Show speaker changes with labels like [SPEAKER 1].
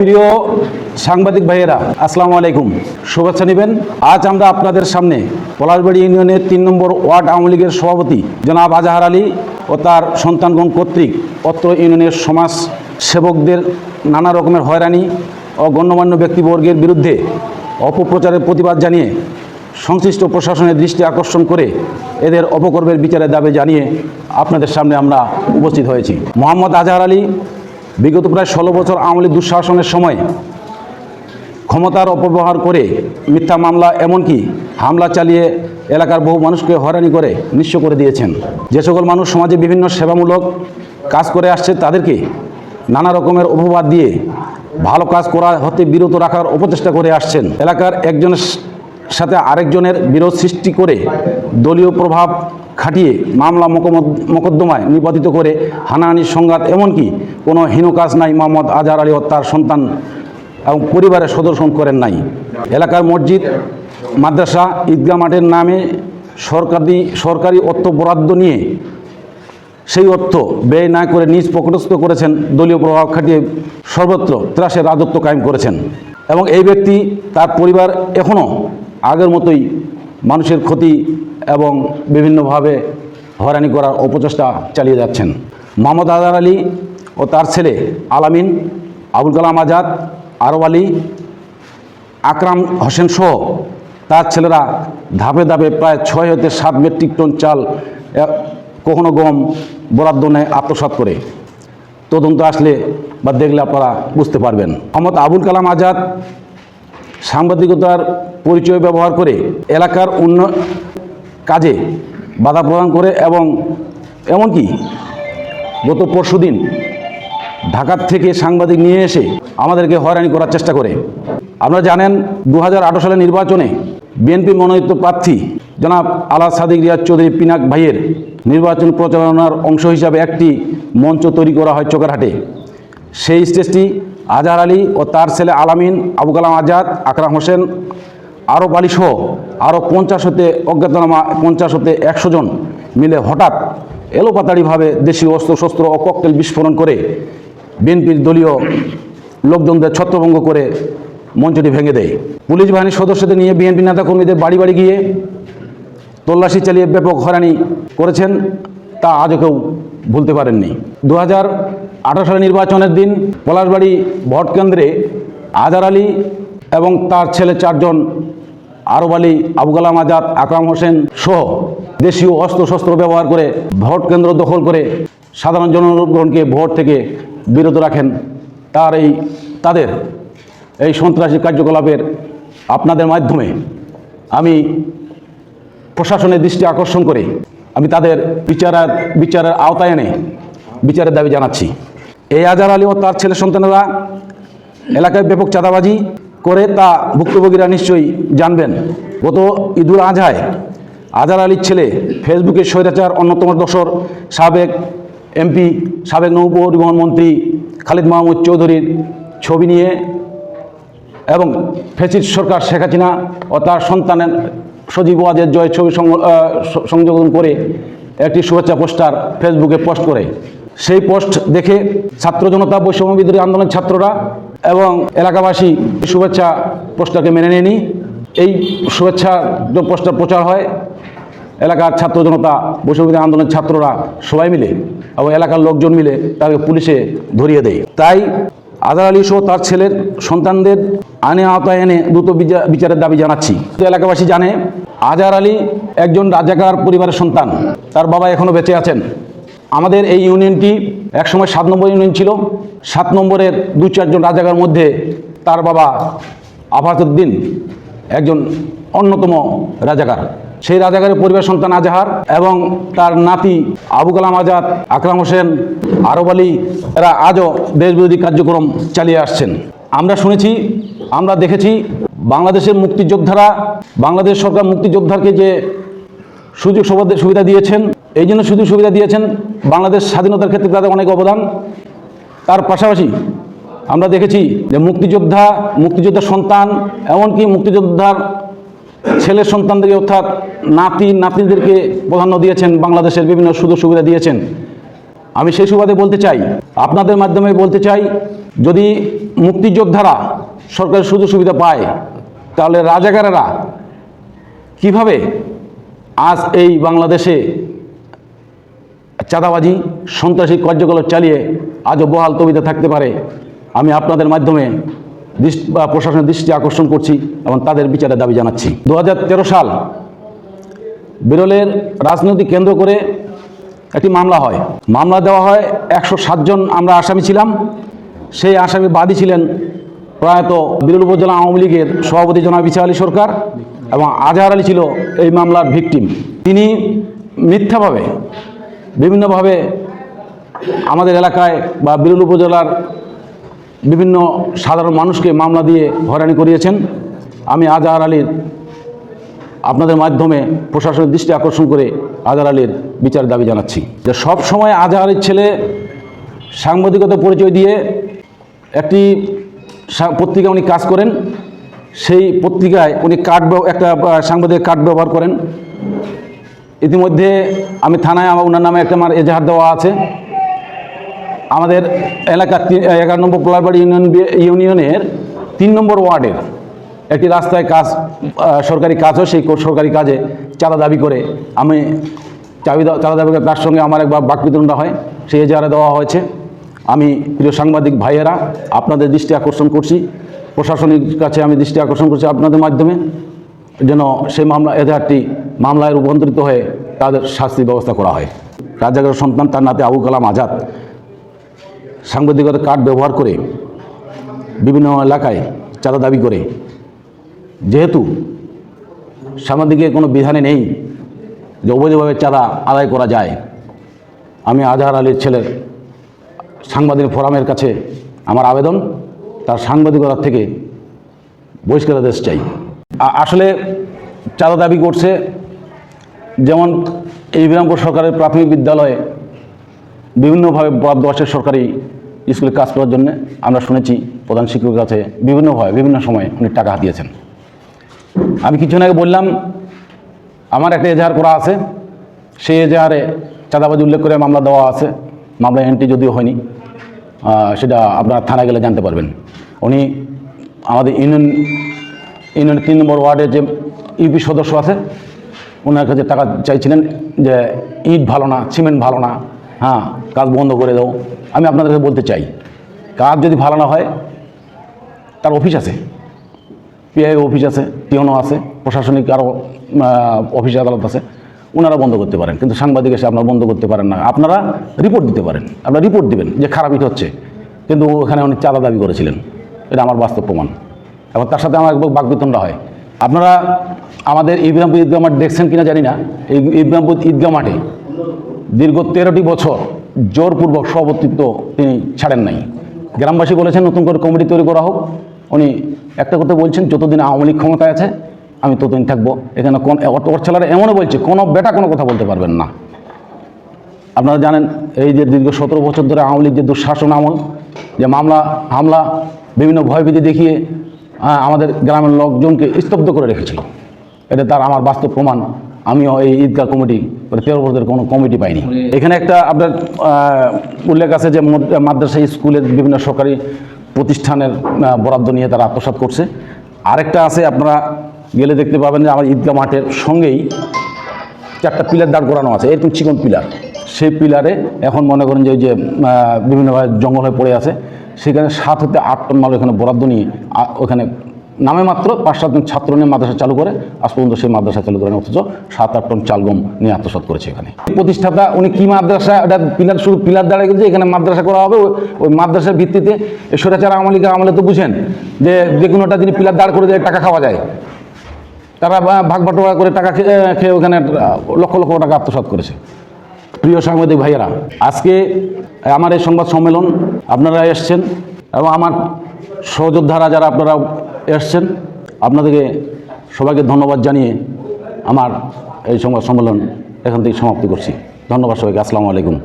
[SPEAKER 1] প্রিয় সাংবাদিক ভাইয়েরা, আসসালামু আলাইকুম। শুভেচ্ছা নেবেন। আজ আমরা আপনাদের সামনে পলাশবাড়ি ইউনিয়নের তিন নম্বর ওয়ার্ড আওয়ামী লীগের সভাপতি জনাব আজাহার আলী ও তার সন্তানগণ কর্তৃক অত্র ইউনিয়নের সমাজ সেবকদের নানা রকমের হয়রানি ও গণ্যমান্য ব্যক্তিবর্গের বিরুদ্ধে অপপ্রচারের প্রতিবাদ জানিয়ে সংশ্লিষ্ট প্রশাসনের দৃষ্টি আকর্ষণ করে এদের অপকর্মের বিচারের দাবি জানিয়ে আপনাদের সামনে আমরা উপস্থিত হয়েছি। মোহাম্মদ আজহার আলী বিগত প্রায় ষোলো বছর আওয়ামী লীগ দুঃশাসনের সময় ক্ষমতার অপব্যবহার করে মিথ্যা মামলা এমনকি হামলা চালিয়ে এলাকার বহু মানুষকে হয়রানি করে, নিঃস্ব করে দিয়েছেন। যে সকল মানুষ সমাজে বিভিন্ন সেবামূলক কাজ করে আসছে, তাদেরকে নানা রকমের অপবাদ দিয়ে ভালো কাজ করা হতে বিরত রাখার অপচেষ্টা করে আসছেন। এলাকার একজনের সাথে আরেকজনের বিরোধ সৃষ্টি করে দলীয় প্রভাব খাটিয়ে মামলা মোকদ্দমায় নিপাতিত করে হানাহানির সংঘাত, এমনকি কোনো হীন কাজ নাই, মোহাম্মদ আজহার আলী ও তার সন্তান এবং পরিবারের সদস্য করেন নাই। এলাকার মসজিদ, মাদ্রাসা, ঈদগাহ মাঠের নামে সরকারি সরকারি অর্থ বরাদ্দ নিয়ে সেই অর্থ ব্যয় না করে নিজ প্রকটস্থ করেছেন, দলীয় প্রভাব খাটিয়ে সর্বত্র ত্রাসের রাজত্ব কায়েম করেছেন। এবং এই ব্যক্তি তার পরিবার এখনও আগের মতোই মানুষের ক্ষতি এবং বিভিন্নভাবে হয়রানি করার অপচেষ্টা চালিয়ে যাচ্ছেন। মোহাম্মদ আজার আলী ও তার ছেলে আলামিন, আবুল কালাম আজাদ, আরব আলী, আকরাম হোসেন সহ তার ছেলেরা ধাপে ধাপে প্রায় ছয় হতে সাত মেট্রিক টন চাল কখনো গম বরাদ্দ নেয় আত্মসাৎ করে। তদন্ত আসলে বা দেখলে আপনারা বুঝতে পারবেন। মোহাম্মদ আবুল কালাম আজাদ সাংবাদিকতার পরিচয় ব্যবহার করে এলাকার অন্য কাজে বাধা প্রদান করে এবং এমনকি গত পরশুদিন ঢাকার থেকে সাংবাদিক নিয়ে এসে আমাদেরকে হয়রানি করার চেষ্টা করে। আপনারা জানেন দু হাজার আঠেরো সালের নির্বাচনে বিএনপি মনোনীত প্রার্থী জনাব আলা সাদিক রিয়াজ চৌধুরী পিনাক ভাইয়ের নির্বাচন প্রচারণার অংশ হিসাবে একটি মঞ্চ তৈরি করা হয় চোকারহাটে সেই স্টেজটি আজহার আলী ও তার ছেলে আলামিন আবু কালাম আজাদ, আকরাম হোসেন আরও বালি সহ আরও পঞ্চাশ হতে অজ্ঞাতনামা পঞ্চাশ হতে একশো জন মিলে হঠাৎ এলোপাতাড়িভাবে দেশীয় অস্ত্রশস্ত্র ও ককটেল বিস্ফোরণ করে বিএনপির দলীয় লোকজনদের ছত্রভঙ্গ করে মঞ্চটি ভেঙে দেয়। পুলিশ বাহিনীর সদস্যদের নিয়ে বিএনপি নেতাকর্মীদের বাড়ি বাড়ি গিয়ে তল্লাশি চালিয়ে ব্যাপক হয়রানি করেছেন, তা আজও কেউ ভুলতে পারেননি। দু হাজার হাজার সালের নির্বাচনের দিন পলাশবাড়ি ভোট কেন্দ্রে আজার আলী এবং তার ছেলে চারজন আরব আলী, আবু কালাম আজাদ, আকরাম হোসেন সহ দেশীয় অস্ত্রশস্ত্র ব্যবহার করে ভোট কেন্দ্র দখল করে সাধারণ জনগণকে ভোট থেকে বিরত রাখেন। তার এই, তাদের এই সন্ত্রাসী কার্যকলাপের আপনাদের মাধ্যমে আমি প্রশাসনের দৃষ্টি আকর্ষণ করে আমি তাদের বিচারের বিচারের আওতায় এনে বিচারের দাবি জানাচ্ছি। এই আজার আলী ও তার ছেলে সন্তানেরা এলাকায় ব্যাপক চাঁদাবাজি করে তা ভুক্তভোগীরা নিশ্চয়ই জানবেন। গত ঈদুল আজহায় আজার আলীর ছেলে ফেসবুকে স্বৈরাচার অন্যতম দশর সাবেক এমপি, সাবেক নৌ পরিবহন মন্ত্রী খালিদ মাহমুদ চৌধুরীর ছবি নিয়ে এবং ফেসিস সরকার শেখ হাসিনা ও তার সন্তানের সজীব ওয়াজের জয় ছবি সংযোজন করে একটি শুভেচ্ছা পোস্টার ফেসবুকে পোস্ট করে। সেই পোস্ট দেখে ছাত্র জনতা বৈষম্য বিরোধী আন্দোলনের ছাত্ররা এবং এলাকাবাসী শুভেচ্ছা পোস্টারকে মেনে নেয়নি। এই শুভেচ্ছা পোস্টার প্রচার হয়। এলাকার ছাত্র জনতা বৈষম্যবিরোধী আন্দোলনের ছাত্ররা সবাই মিলে এবং এলাকার লোকজন মিলে তাকে পুলিশে ধরিয়ে দেয়। তাই আজার আলী সহ তার ছেলের সন্তানদের আনে আওতায় এনে দ্রুত বিচা- বিচারের দাবি জানাচ্ছি। এলাকাবাসী জানে আজার আলী একজন রাজাকার পরিবারের সন্তান। তার বাবা এখনও বেঁচে আছেন। আমাদের এই ইউনিয়নটি একসময় সাত নম্বর ইউনিয়ন ছিল। সাত নম্বরের দু চারজন রাজাকার মধ্যে তার বাবা আফাতুদ্দিন একজন অন্যতম রাজাকার। সেই রাজাকারের পরিবার সন্তান আজাহার এবং তার নাতি আবু কালাম আজাদ, আকরাম হোসেন, আরব আলী, এরা আজও দেশবিরোধী কার্যক্রম চালিয়ে আসছেন। আমরা শুনেছি, আমরা দেখেছি বাংলাদেশের মুক্তিযোদ্ধারা, বাংলাদেশ সরকার মুক্তিযোদ্ধাকে যে সুযোগ সুবিধা দিয়েছেন এই জন্য সুযোগ সুবিধা দিয়েছেন বাংলাদেশ স্বাধীনতার ক্ষেত্রে তাদের অনেক অবদান। তার পাশাপাশি আমরা দেখেছি যে মুক্তিযোদ্ধা, মুক্তিযোদ্ধার সন্তান, এমনকি মুক্তিযোদ্ধার ছেলের সন্তানদেরকে অর্থাৎ নাতি, নাতনিদেরকে প্রাধান্য দিয়েছেন, বাংলাদেশের বিভিন্ন সুযোগ সুবিধা দিয়েছেন। আমি সেই সুবাদে বলতে চাই, আপনাদের মাধ্যমে বলতে চাই, যদি মুক্তিযোদ্ধারা সরকারি সুযোগ সুবিধা পায়, তাহলে রাজাকারেরা কীভাবে আজ এই বাংলাদেশে চাঁদাবাজি, সন্ত্রাসী কার্যকলাপ চালিয়ে আজও বহাল তবিতে থাকতে পারে। আমি আপনাদের মাধ্যমে প্রশাসনের দৃষ্টি আকর্ষণ করছি এবং তাদের বিচারের দাবি জানাচ্ছি। দু হাজার তেরো সাল বিরলের রাজনৈতিক কেন্দ্র করে একটি মামলা হয়। মামলা দেওয়া হয় একশো সাতজন আমরা আসামি ছিলাম। সেই আসামি বাদী ছিলেন প্রয়াত বিরল উপজেলা আওয়ামী লীগের সভাপতি জনাব ইসা আলী সরকার এবং আজহার আলী ছিল এই মামলার ভিকটিম। তিনি মিথ্যাভাবে বিভিন্নভাবে আমাদের এলাকায় বা বিরুল উপজেলার বিভিন্ন সাধারণ মানুষকে মামলা দিয়ে হয়রানি করিয়েছেন। আমি আজহার আলীর আপনাদের মাধ্যমে প্রশাসনের দৃষ্টি আকর্ষণ করে আজহার আলীর বিচার দাবি জানাচ্ছি। যে সবসময় আজহার আলীর ছেলে সাংবাদিকতা পরিচয় দিয়ে একটি পত্রিকায় উনি কাজ করেন। সেই পত্রিকায় উনি কার্ড একটা সাংবাদিক কার্ড ব্যবহার করেন। ইতিমধ্যে আমি থানায় আমার ওনার নামে একটা আমার এজাহার দেওয়া আছে। আমাদের এলাকার এগারো নম্বর পোলারবাড়ি ইউনিয়ন ইউনিয়নের তিন নম্বর ওয়ার্ডের একটি রাস্তায় কাজ সরকারি কাজ হয়, সেই সরকারি কাজে চাঁদা দাবি করে আমি চাবি চাঁদা দাবি করে তার সঙ্গে আমার একবার বাকবিতণ্ডা হয়, সেই এজাহারে দেওয়া হয়েছে। আমি প্রিয় সাংবাদিক ভাইয়েরা, আপনাদের দৃষ্টি আকর্ষণ করছি, প্রশাসনিক কাছে আমি দৃষ্টি আকর্ষণ করছি আপনাদের মাধ্যমে, যেন সেই মামলা, এজাহারটি মামলায় রূপান্তরিত হয়ে তাদের শাস্তির ব্যবস্থা করা হয়। রাজাগার সন্তান তার নাতে আবু কালাম আজাদ সাংবাদিকতার কার্ড ব্যবহার করে বিভিন্ন এলাকায় চাঁদা দাবি করে। যেহেতু সাংবাদিকের কোনো বিধানে নেই যে অবৈধভাবে চাঁদা আদায় করা যায়, আমি আজহার আলীর ছেলের সাংবাদিক ফোরামের কাছে আমার আবেদন, তার সাংবাদিকতার থেকে বহিষ্কার বহিষ্কারাদেশ চাই। আসলে চাঁদা দাবি করছে যেমন এই বিরামপুর সরকারের প্রাথমিক বিদ্যালয়ে বিভিন্নভাবে বরাদ্দ আসে সরকারি স্কুলে কাজ করার জন্য। আমরা শুনেছি প্রধান শিক্ষকের কাছে বিভিন্নভাবে, বিভিন্ন সময়ে উনি টাকা হাতিয়েছেন আমি কিছুদিন আগে বললাম, আমার একটা এজাহার করা আছে। সেই এজাহারে চাঁদাবাজি উল্লেখ করে মামলা দেওয়া আছে। মামলা এন্ট্রি যদিও হয়নি সেটা আপনার থানায় গেলে জানতে পারবেন। উনি আমাদের ইউনিয়ন ইউনিয়ন তিন নম্বর ওয়ার্ডের যে ইউপি সদস্য আছে ওনার কাছে টাকা চাইছিলেন যে ইট ভালো না, সিমেন্ট ভালো না হ্যাঁ কাজ বন্ধ করে দাও। আমি আপনাদেরকে বলতে চাই, কাজ যদি ভালো না হয়, তার অফিস আছে পিআই অফিস আছে টিওনো আছে, প্রশাসনিক আরও অফিস, আদালত আছে, ওনারা বন্ধ করতে পারেন। কিন্তু সাংবাদিক এসে আপনারা বন্ধ করতে পারেন না। আপনারা রিপোর্ট দিতে পারেন। আপনারা রিপোর্ট দিবেন যে খারাপ ইট হচ্ছে। কিন্তু ওখানে উনি চাঁদা দাবি করেছিলেন। এটা আমার বাস্তব প্রমাণ। এবং তার সাথে আমার বাকবিতণ্ডা হয়। আপনারা আমাদের ইব্রাহিমপুর ঈদগাহ মাঠ দেখছেন কিনা জানি না। এই ইব্রাহিমপুর ঈদগাহ মাঠে দীর্ঘ তেরোটি বছর জোরপূর্বক সভাপতিত্ব তিনি ছাড়েন নাই। গ্রামবাসী বলেছেন, নতুন করে কমিটি তৈরি করা হোক। উনি একটা কথা বলছেন, যতদিন আওয়ামী লীগ ক্ষমতায় আছে, আমি ততদিন থাকব। এখানে কোন ওর ছেলেরা এমনও বলছে, কোনো বেটা কোনো কথা বলতে পারবেন না। আপনারা জানেন, এই যে দীর্ঘ সতেরো বছর ধরে আওয়ামী লীগ যে দুঃশাসন আমল, যে মামলা, হামলা, বিভিন্ন ভয়ভীতি দেখিয়ে আমাদের গ্রামের লোকজনকে স্তব্ধ করে রেখেছিল। এটা তার আমার বাস্তব প্রমাণ, আমিও এই ঈদগাহ কমিটি মানে তেরো বছরের কোনো কমিটি পাইনি। এখানে একটা আপনার উল্লেখ আছে যে মদ- মাদ্রাসা স্কুলের বিভিন্ন সরকারি প্রতিষ্ঠানের বরাদ্দ নিয়ে তারা আত্মসাৎ করছে। আরেকটা আছে, আপনারা গেলে দেখতে পাবেন যে আমার ঈদগাহ মাঠের সঙ্গেই চারটা পিলার দাঁড় করানো আছে, এরকম চিকন পিলার। সেই পিলারে এখন মনে করেন যে ওই যে বিভিন্নভাবে জঙ্গল হয়ে পড়ে আছে। সেখানে সাত হতে আট টন মাল ওখানে বরাদ্দ নিয়ে ওখানে নামে মাত্র পাঁচ সাতজন ছাত্র নিয়ে মাদ্রাসা চালু করে, আজ পর্যন্ত সেই মাদ্রাসা চালু করেন, অথচ সাত আট টন চালগম নিয়ে আত্মসাৎ করেছে এখানে। প্রতিষ্ঠাতা, উনি কি মাদ্রাসা, এটা পিলার শুধু পিলার দাঁড়িয়ে গেছে এখানে মাদ্রাসা করা হবে, ওই- মাদ্রাসার ভিত্তিতে সরাচার আমলি আমলে তো বুঝেন যে যে কোনোটা যিনি পিলার দাঁড় করে দিয়ে, টাকা খাওয়া যায়। তারা ভাগ বাটোয়ারা করে টাকা খেয়ে ওখানে লক্ষ লক্ষ টাকা আত্মসাৎ করেছে। প্রিয় সাংবাদিক ভাইয়েরা, আজকে আমার এই সংবাদ সম্মেলন আপনারা এসছেন এবং আমার সহযোদ্ধারা যারা আপনারা এসছেন, আপনাদেরকে সবাইকে ধন্যবাদ জানিয়ে আমার এই সংবাদ সম্মেলন এখান থেকে সমাপ্তি করছি। ধন্যবাদ সবাইকে, আসসালামু আলাইকুম।